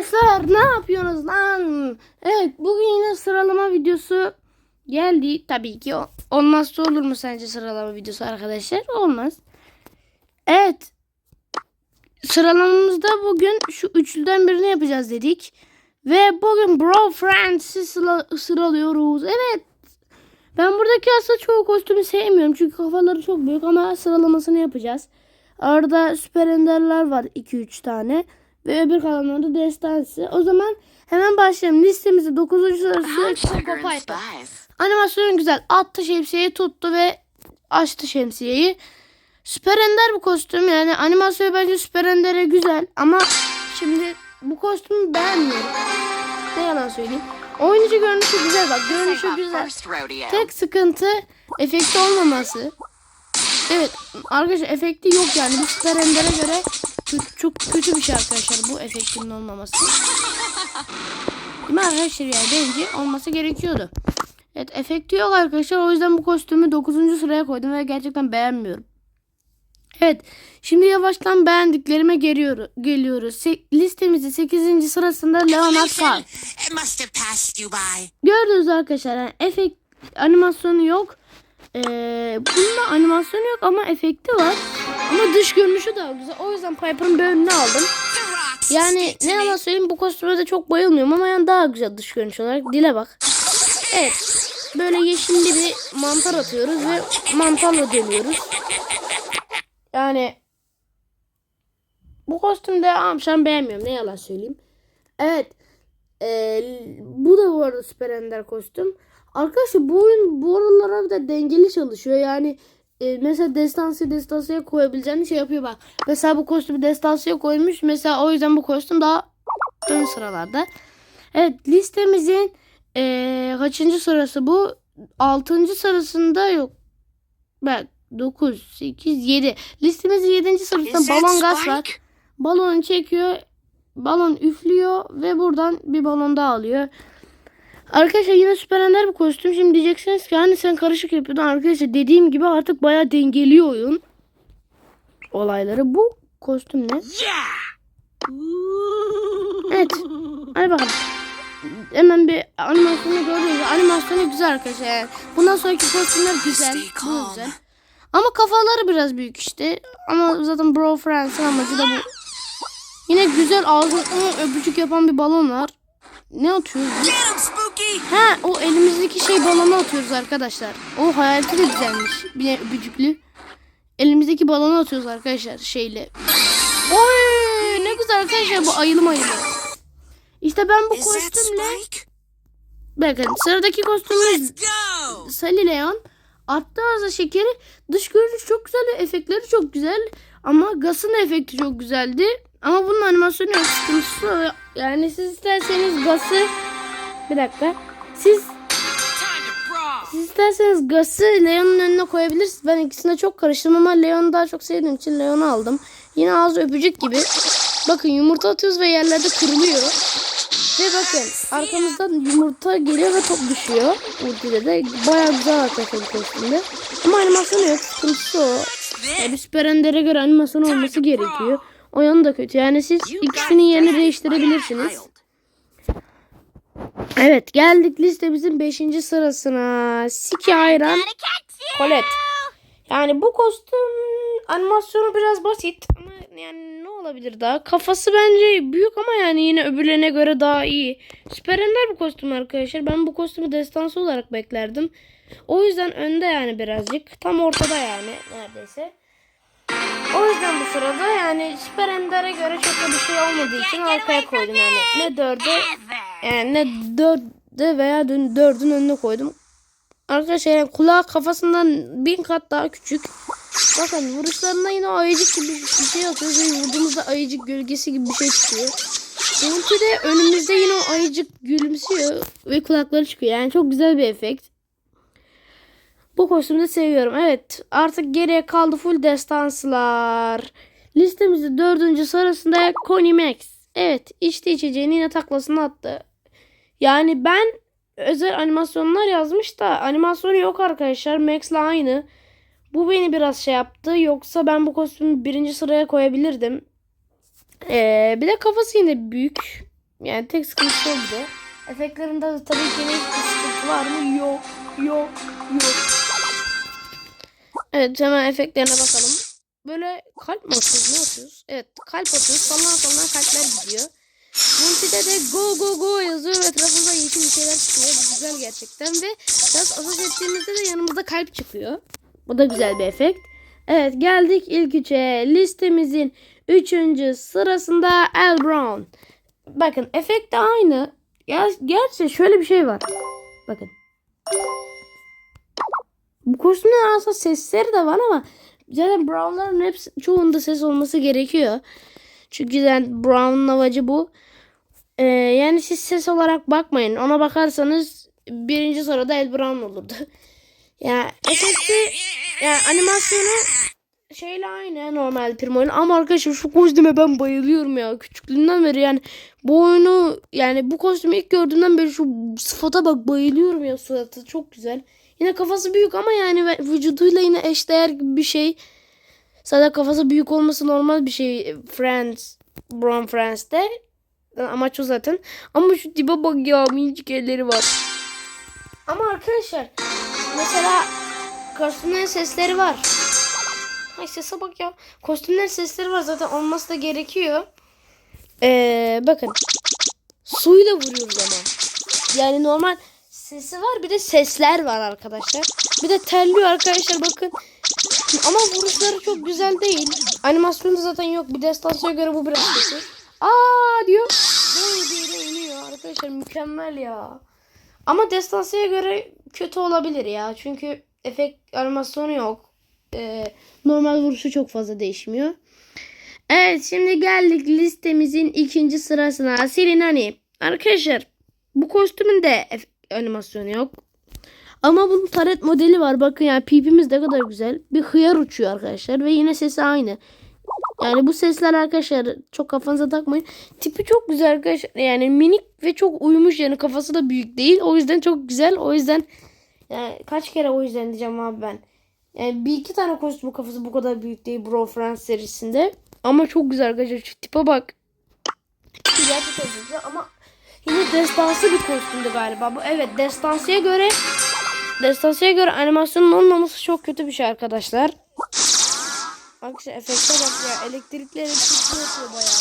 Arkadaşlar ne yapıyorsunuz lan? Evet bugün yine sıralama videosu geldi. Tabii ki olmazsa olur mu sence sıralama videosu arkadaşlar? Olmaz. Evet. Sıralamamızda bugün şu üçlüden birini yapacağız dedik. Ve bugün Bro Friends'i sıra- sıralıyoruz. Evet. Ben buradaki aslında çoğu kostümü sevmiyorum. Çünkü kafaları çok büyük ama sıralamasını yapacağız. Arada süper enderler var 2-3 tane. Ve öbür kalanları destansı. O zaman hemen başlayalım. Listemizde 9. sırası and Piper. Animasyon güzel. Attı şemsiyeyi tuttu ve açtı şemsiyeyi. Süper Ender bu kostüm. Yani animasyonu bence Süper Ender'e güzel. Ama şimdi bu kostümü beğenmiyorum. Ne yalan söyleyeyim. Oyuncu görünüşü güzel bak. Görünüşü güzel. Tek sıkıntı efekti olmaması. Evet arkadaşlar efekti yok yani. Bu Süper Ender'e göre kö- çok kötü bir şey arkadaşlar bu efektinin olmaması. Değil mi arkadaşlar yani bence olması gerekiyordu. Evet efekti yok arkadaşlar o yüzden bu kostümü 9. sıraya koydum ve gerçekten beğenmiyorum. Evet şimdi yavaştan beğendiklerime geliyoruz. geliyoruz. Se- listemizin 8. sırasında Leonard by. Gördünüz arkadaşlar yani efekt animasyonu yok. Ee, bunda animasyonu yok ama efekti var. Ama dış görünüşü daha güzel. O yüzden Piper'ın önüne aldım. Yani ne yalan söyleyeyim bu kostüme de çok bayılmıyorum ama yani daha güzel dış görünüş olarak. Dile bak. Evet. Böyle yeşilli bir mantar atıyoruz ve mantarla dönüyoruz. Yani bu kostümde amşan beğenmiyorum. Ne yalan söyleyeyim. Evet. Ee, bu da bu arada Süper Ender kostüm. Arkadaşlar bu oyun bu aralara bir de dengeli çalışıyor. Yani e, mesela destansı destansıya koyabileceğini şey yapıyor bak. Mesela bu kostümü destansıya koymuş. Mesela o yüzden bu kostüm daha ön sıralarda. Evet listemizin e, kaçıncı sırası bu? Altıncı sırasında yok. Bak 9, 8, 7. Listemizin 7. Is sırasında balon gaz var. Balonu çekiyor. Balon üflüyor ve buradan bir balon daha alıyor. Arkadaşlar yine süper ender bir kostüm. Şimdi diyeceksiniz ki hani sen karışık yapıyordun. Arkadaşlar dediğim gibi artık bayağı dengeliyor oyun. Olayları. Bu kostüm ne? Evet. Hadi bakalım. Hemen bir animasyonu gördüğünüz gibi animasyonu güzel arkadaşlar. Yani bundan sonraki kostümler güzel. Bu güzel. Ama kafaları biraz büyük işte. Ama zaten Bro Friends'in amacı da bu. Yine güzel ağzını öpücük yapan bir balon var. Ne atıyoruz? Ha o elimizdeki şey balonu atıyoruz arkadaşlar. O hayaleti de güzelmiş. Bir de öpücüklü. Elimizdeki balonu atıyoruz arkadaşlar şeyle. Oy ne güzel arkadaşlar bu ayılı mayılı. İşte ben bu kostümle bakın sıradaki kostümümüz. Sally Leon. Attı ağza şekeri. Dış görünüş çok güzel ve efektleri çok güzel. Ama Gas'ın efekti çok güzeldi. Ama bunun animasyonu yok. Sıkıntısı. Yani siz isterseniz Gas'ı bir dakika. Siz siz isterseniz Gas'ı Leon'un önüne koyabilirsiniz. Ben ikisine çok karıştım ama Leon'u daha çok sevdiğim için Leon'u aldım. Yine ağzı öpücük gibi. Bakın yumurta atıyoruz ve yerlerde kırılıyor. Ve bakın arkamızdan yumurta geliyor ve top düşüyor. Ultide de bayağı güzel arkadaşlar kostümde. Ama animasyonu yok. Sıkıntısı o. Yani Süper göre animasyon olması gerekiyor. O yanı da kötü. Yani siz ikisinin yerini değiştirebilirsiniz. Evet geldik listemizin 5. sırasına. Siki Hayran Colette. Yani bu kostüm animasyonu biraz basit ama yani ne olabilir daha? Kafası bence büyük ama yani yine öbürlerine göre daha iyi. Süper Ender bu kostüm arkadaşlar. Ben bu kostümü destansı olarak beklerdim. O yüzden önde yani birazcık. Tam ortada yani neredeyse. O yüzden bu sırada yani Süper Ender'e göre çok da bir şey olmadığı için arkaya koydum yani. Ne dörde yani ne dörde veya dön- dördün önüne koydum. Arkadaşlar yani kulağı kafasından bin kat daha küçük. Bakın vuruşlarında yine ayıcık gibi bir şey atıyor. Ve vurduğumuzda ayıcık gölgesi gibi bir şey çıkıyor. Ultide önümüzde yine o ayıcık gülümsüyor ve kulakları çıkıyor. Yani çok güzel bir efekt. Bu kostümü de seviyorum. Evet artık geriye kaldı full destanslar. Listemizde dördüncü sırasında Connie Max. Evet içti içeceğini yine taklasını attı. Yani ben özel animasyonlar yazmış da animasyonu yok arkadaşlar. Max'la aynı. Bu beni biraz şey yaptı. Yoksa ben bu kostümü birinci sıraya koyabilirdim. Ee, bir de kafası yine büyük. Yani tek sıkıntısı o bir de. Efektlerinde de tabii ki ne bir sıkıntı var mı? Yok. Yok. Yok. Evet hemen efektlerine bakalım. Böyle kalp mi atıyoruz? Ne atıyoruz? Evet kalp atıyoruz. Sallana sallana kalpler gidiyor. Multide de go go go yazıyor ve etrafında yeşil bir şeyler çıkıyor. Bu güzel gerçekten ve biraz ateş ettiğimizde de yanımızda kalp çıkıyor. Bu da güzel bir efekt. Evet geldik ilk üçe. Listemizin üçüncü sırasında El Brown. Bakın efekt de aynı. Ya, gerçi şöyle bir şey var. Bakın. Bu kostümler aslında sesleri de var ama zaten Brown'ların hepsi çoğunda ses olması gerekiyor. Çünkü zaten Brown'un amacı bu. Ee, yani siz ses olarak bakmayın. Ona bakarsanız birinci sırada El Brown olurdu. yani efekti yani animasyonu şeyle aynı normal Primo'nun ama arkadaşlar şu kostüme ben bayılıyorum ya küçüklüğümden beri yani bu oyunu yani bu kostümü ilk gördüğümden beri şu sıfata bak bayılıyorum ya suratı çok güzel. Yine kafası büyük ama yani vücuduyla yine eşdeğer gibi bir şey. Sadece kafası büyük olması normal bir şey Friends, Brown Friends'te. Amaç o zaten. Ama şu tipe bak ya minicik elleri var. Ama arkadaşlar mesela kostümlerin sesleri var. Ay sese bak ya. Kostümlerin sesleri var zaten olması da gerekiyor. Ee, bakın. Suyla vuruyoruz ama. Yani normal sesi var bir de sesler var arkadaşlar. Bir de terliyor arkadaşlar bakın. Ama vuruşları çok güzel değil. Animasyonu zaten yok. Bir destansıya göre bu biraz kötü. Aa diyor. Böyle diye iniyor arkadaşlar mükemmel ya. Ama destansıya göre kötü olabilir ya. Çünkü efekt animasyonu yok. Ee, normal vuruşu çok fazla değişmiyor. Evet şimdi geldik listemizin ikinci sırasına. Selin hani. Arkadaşlar bu kostümün de animasyonu yok. Ama bunun taret modeli var. Bakın yani pipimiz ne kadar güzel. Bir hıyar uçuyor arkadaşlar. Ve yine sesi aynı. Yani bu sesler arkadaşlar çok kafanıza takmayın. Tipi çok güzel arkadaşlar. Yani minik ve çok uyumuş. Yani kafası da büyük değil. O yüzden çok güzel. O yüzden yani kaç kere o yüzden diyeceğim abi ben. Yani bir iki tane kostüm kafası bu kadar büyük değil Bro Friends serisinde. Ama çok güzel arkadaşlar. Şu tipe bak. Tipi gerçekten çok güzel ama yine destansı bir kostümdü galiba. Bu evet destansıya göre Destansıya göre animasyonun olmaması çok kötü bir şey arkadaşlar. Arkadaşlar efekte bak ya elektrikli elektrikli yapıyor bayağı.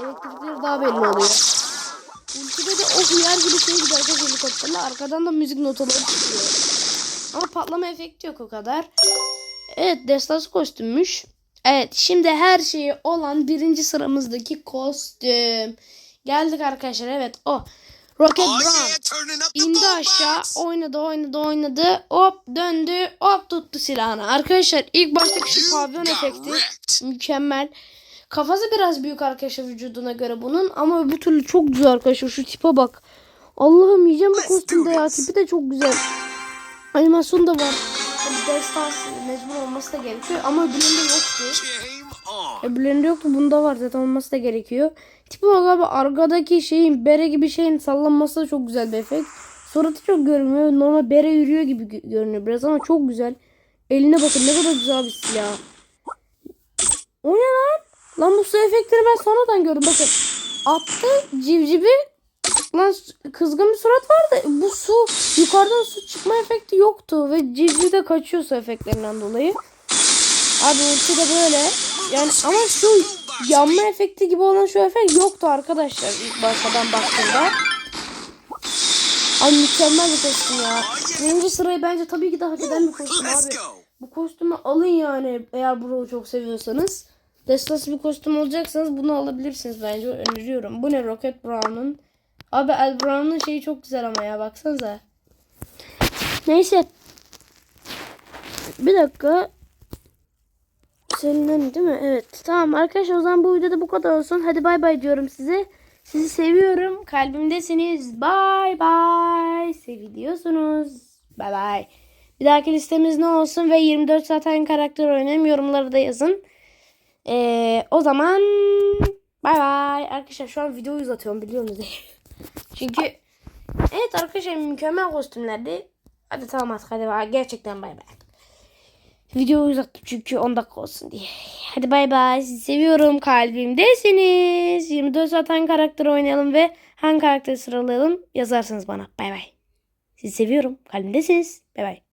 Elektrikleri daha belli oluyor. Ultide de o hıyar gibi şey gidiyor helikopterle. Arkadan da müzik notaları çıkıyor. Ama patlama efekti yok o kadar. Evet destansı kostümmüş. Evet şimdi her şeyi olan birinci sıramızdaki kostüm. Geldik arkadaşlar evet o. Rocket Brown. İndi aşağı oynadı oynadı oynadı hop döndü hop tuttu silahını. Arkadaşlar ilk baştaki şu pavyon efekti mükemmel. Kafası biraz büyük arkadaşlar vücuduna göre bunun ama bu türlü çok güzel arkadaşlar şu tipe bak. Allah'ım yiyeceğim bu kostümde ya tipi de çok güzel. Animasyon da var. Tabii destans mecbur olması da gerekiyor ama öbüründe yoktu. Öbürlerinde yoktu. Bunda var zaten olması da gerekiyor. Tipi bak abi arkadaki şeyin bere gibi şeyin sallanması da çok güzel bir efekt. Suratı çok görünmüyor. Normal bere yürüyor gibi gö- görünüyor biraz ama çok güzel. Eline bakın ne kadar güzel bir silah. O ne lan? Lan bu su efektleri ben sonradan gördüm. Bakın attı civcivi. Lan kızgın bir surat vardı. Bu su yukarıdan su çıkma efekti yoktu. Ve civciv de kaçıyor su efektlerinden dolayı. Abi ulti de böyle. Yani ama şu yanma efekti gibi olan şu efekt yoktu arkadaşlar ilk baştadan baktığımda. Ay mükemmel bir kostüm ya. Birinci sırayı bence tabii ki de hak eden bir kostüm abi. Bu kostümü alın yani eğer Bro'yu çok seviyorsanız. Destası bir kostüm olacaksanız bunu alabilirsiniz bence öneriyorum. Bu ne Rocket Brown'un? Abi El Brown'un şeyi çok güzel ama ya baksanıza. Neyse. Bir dakika. Selin'in değil mi? Evet. Tamam arkadaşlar o zaman bu videoda bu kadar olsun. Hadi bay bay diyorum size. Sizi seviyorum. Kalbimdesiniz. Bay bay. Seviliyorsunuz. Bay bay. Bir dahaki listemiz ne olsun ve 24 saat hangi karakter oynayayım yorumları da yazın. Ee, o zaman bay bay. Arkadaşlar şu an videoyu uzatıyorum biliyorsunuz. Çünkü evet arkadaşlar mükemmel kostümlerdi. Hadi tamam artık hadi bay. Gerçekten bay bay. Videoyu uzattım çünkü 10 dakika olsun diye. Hadi bay bay. Sizi seviyorum. Kalbimdesiniz. 24 saat hangi karakteri oynayalım ve hangi karakteri sıralayalım yazarsınız bana. Bay bay. Sizi seviyorum. Kalbimdesiniz. Bay bay.